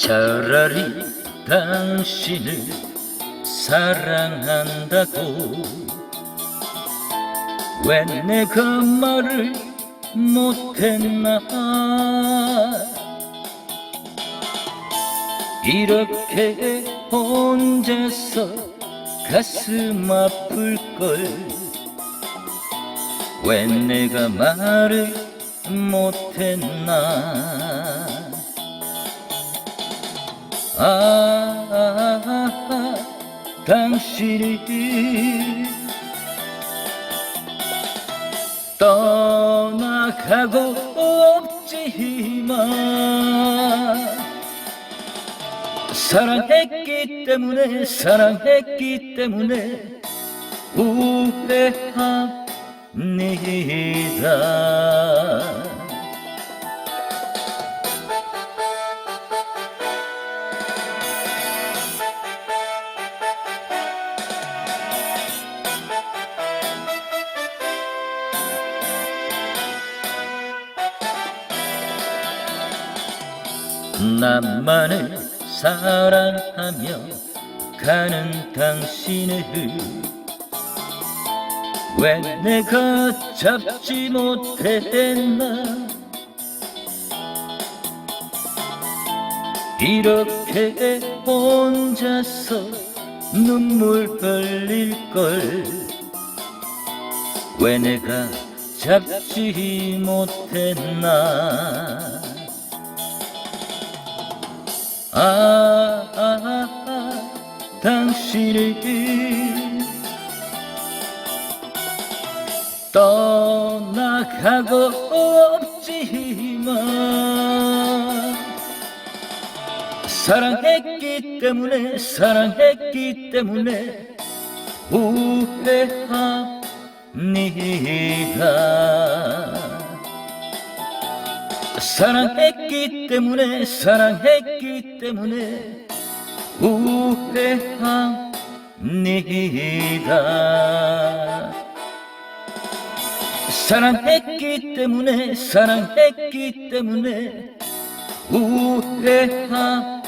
차라리 당신을 사랑한다고. 왜 내가 말을 못했나? 이렇게 혼자서 가슴 아플걸. 왜 내가 말을 못했나 당신이 떠나가고 없지만 사랑했기 때문에 사랑했기 때문에 후회합니다 나만을 사랑하며 가는 당신을. 왜 내가 잡지 못했나? 이렇게 혼자서 눈물 흘릴걸. 왜 내가 잡지 못했나 아, 아, 아 당신을 떠나가고 없지만 사랑했기 때문에 사랑했기 때문에 후회합니다 사랑했기 때문에 사랑했기 때문에 후회합니다. 사랑했기 때문에 사랑했기 때문에 후회합니다